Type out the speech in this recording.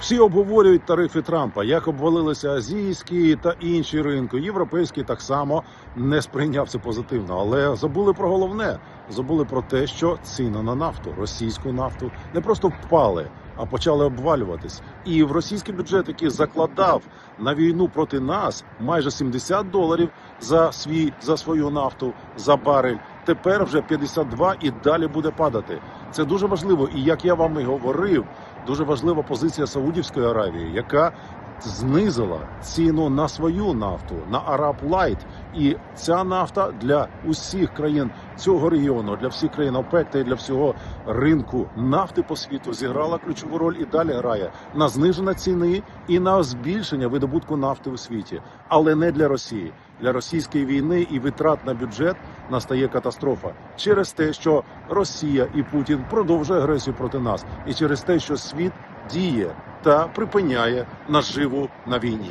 Всі обговорюють тарифи Трампа, як обвалилися азійські та інші ринки. Європейський так само не сприйняв це позитивно, але забули про головне. Забули про те, що ціни на нафту, російську нафту, не просто впали, а почали обвалюватись. І в російський бюджет, який закладав на війну проти нас майже 70 доларів за свій за свою нафту за барель. Тепер вже 52 і далі буде падати. Це дуже важливо. І як я вам і говорив, дуже важлива позиція Саудівської Аравії, яка знизила ціну на свою нафту на Араб Лайт. І ця нафта для усіх країн цього регіону, для всіх країн ОПЕК та й для всього ринку нафти по світу зіграла ключову роль і далі грає на зниження ціни і на збільшення видобутку нафти у світі, але не для Росії. Для російської війни і витрат на бюджет настає катастрофа через те, що Росія і Путін продовжує агресію проти нас, і через те, що світ діє та припиняє наживу на війні.